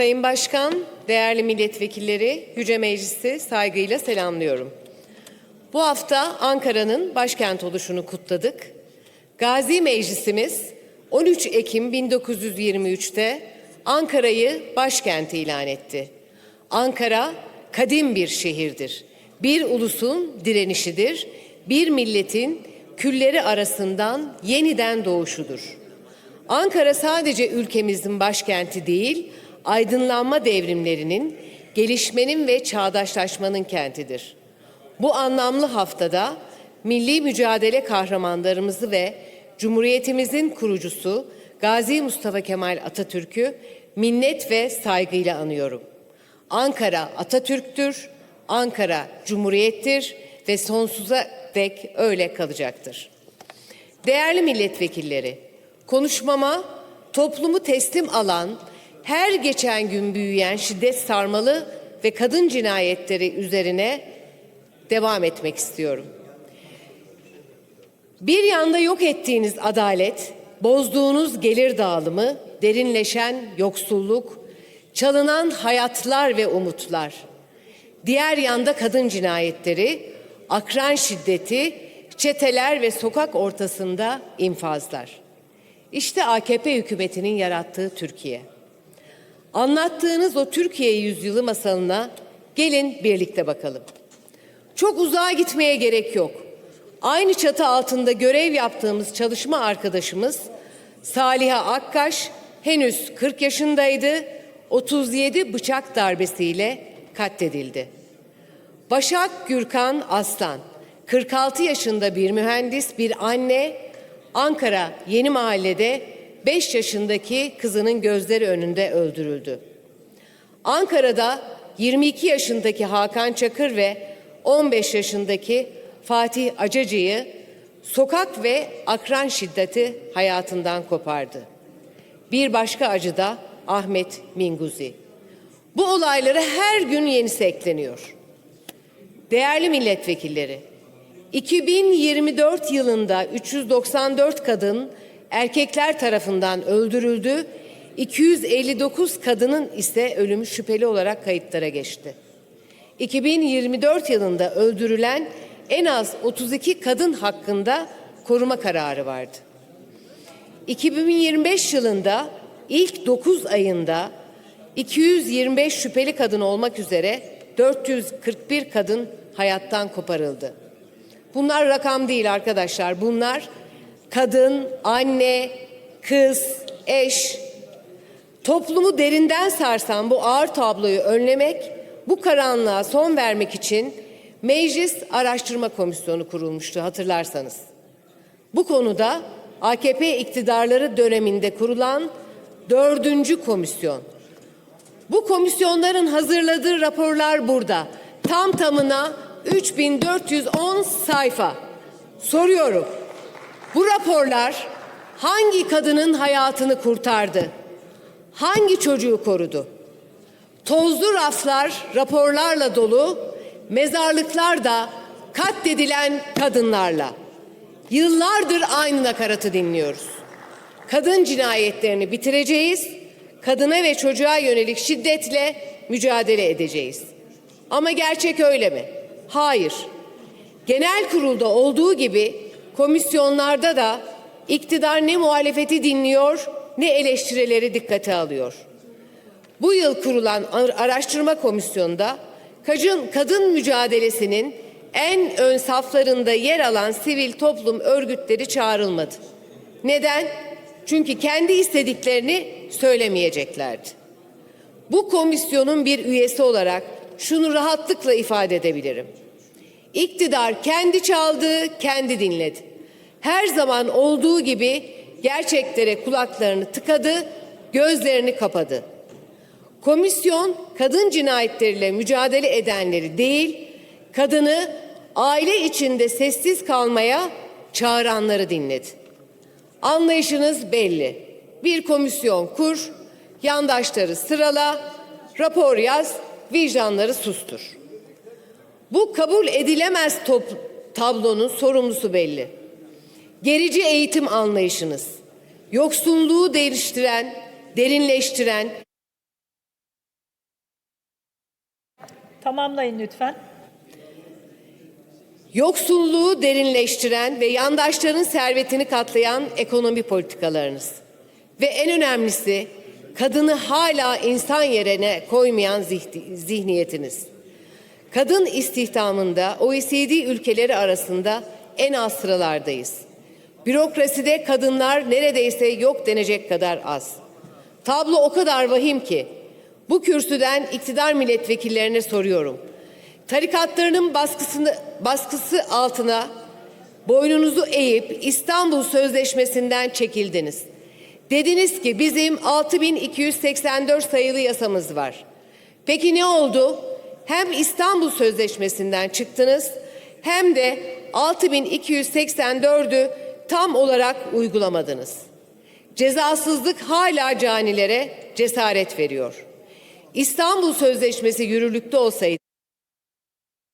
Sayın Başkan, değerli milletvekilleri, Yüce Meclisi saygıyla selamlıyorum. Bu hafta Ankara'nın başkent oluşunu kutladık. Gazi Meclisimiz 13 Ekim 1923'te Ankara'yı başkent ilan etti. Ankara kadim bir şehirdir. Bir ulusun direnişidir. Bir milletin külleri arasından yeniden doğuşudur. Ankara sadece ülkemizin başkenti değil, aydınlanma devrimlerinin, gelişmenin ve çağdaşlaşmanın kentidir. Bu anlamlı haftada milli mücadele kahramanlarımızı ve Cumhuriyetimizin kurucusu Gazi Mustafa Kemal Atatürk'ü minnet ve saygıyla anıyorum. Ankara Atatürk'tür, Ankara Cumhuriyettir ve sonsuza dek öyle kalacaktır. Değerli milletvekilleri, konuşmama toplumu teslim alan, her geçen gün büyüyen şiddet sarmalı ve kadın cinayetleri üzerine devam etmek istiyorum. Bir yanda yok ettiğiniz adalet, bozduğunuz gelir dağılımı, derinleşen yoksulluk, çalınan hayatlar ve umutlar. Diğer yanda kadın cinayetleri, akran şiddeti, çeteler ve sokak ortasında infazlar. İşte AKP hükümetinin yarattığı Türkiye. Anlattığınız o Türkiye yüzyılı masalına gelin birlikte bakalım. Çok uzağa gitmeye gerek yok. Aynı çatı altında görev yaptığımız çalışma arkadaşımız Saliha Akkaş henüz 40 yaşındaydı. 37 bıçak darbesiyle katledildi. Başak Gürkan Aslan 46 yaşında bir mühendis, bir anne Ankara Yeni Mahalle'de 5 yaşındaki kızının gözleri önünde öldürüldü. Ankara'da 22 yaşındaki Hakan Çakır ve 15 yaşındaki Fatih Acacı'yı sokak ve akran şiddeti hayatından kopardı. Bir başka acı da Ahmet Minguzi. Bu olaylara her gün yenisi ekleniyor. Değerli milletvekilleri, 2024 yılında 394 kadın erkekler tarafından öldürüldü. 259 kadının ise ölümü şüpheli olarak kayıtlara geçti. 2024 yılında öldürülen en az 32 kadın hakkında koruma kararı vardı. 2025 yılında ilk 9 ayında 225 şüpheli kadın olmak üzere 441 kadın hayattan koparıldı. Bunlar rakam değil arkadaşlar. Bunlar kadın, anne, kız, eş, toplumu derinden sarsan bu ağır tabloyu önlemek, bu karanlığa son vermek için Meclis Araştırma Komisyonu kurulmuştu hatırlarsanız. Bu konuda AKP iktidarları döneminde kurulan dördüncü komisyon. Bu komisyonların hazırladığı raporlar burada. Tam tamına 3410 sayfa. Soruyorum. Bu raporlar hangi kadının hayatını kurtardı? Hangi çocuğu korudu? Tozlu raflar raporlarla dolu, mezarlıklar da katledilen kadınlarla. Yıllardır aynı nakaratı dinliyoruz. Kadın cinayetlerini bitireceğiz, kadına ve çocuğa yönelik şiddetle mücadele edeceğiz. Ama gerçek öyle mi? Hayır. Genel kurulda olduğu gibi komisyonlarda da iktidar ne muhalefeti dinliyor ne eleştirileri dikkate alıyor. Bu yıl kurulan araştırma komisyonunda kadın, kadın mücadelesinin en ön saflarında yer alan sivil toplum örgütleri çağrılmadı. Neden? Çünkü kendi istediklerini söylemeyeceklerdi. Bu komisyonun bir üyesi olarak şunu rahatlıkla ifade edebilirim. İktidar kendi çaldı, kendi dinledi. Her zaman olduğu gibi gerçeklere kulaklarını tıkadı, gözlerini kapadı. Komisyon kadın cinayetleriyle mücadele edenleri değil, kadını aile içinde sessiz kalmaya çağıranları dinledi. Anlayışınız belli. Bir komisyon kur, yandaşları sırala, rapor yaz, vicdanları sustur. Bu kabul edilemez tablonun sorumlusu belli. Gerici eğitim anlayışınız, yoksulluğu değiştiren, derinleştiren, Tamamlayın lütfen. Yoksulluğu derinleştiren ve yandaşların servetini katlayan ekonomi politikalarınız. Ve en önemlisi kadını hala insan yerine koymayan zihni- zihniyetiniz. Kadın istihdamında OECD ülkeleri arasında en az sıralardayız. Bürokraside kadınlar neredeyse yok denecek kadar az. Tablo o kadar vahim ki bu kürsüden iktidar milletvekillerine soruyorum. Tarikatlarının baskısını, baskısı altına boynunuzu eğip İstanbul Sözleşmesi'nden çekildiniz. Dediniz ki bizim 6284 sayılı yasamız var. Peki ne oldu? Hem İstanbul Sözleşmesi'nden çıktınız hem de 6284'ü tam olarak uygulamadınız. Cezasızlık hala canilere cesaret veriyor. İstanbul Sözleşmesi yürürlükte olsaydı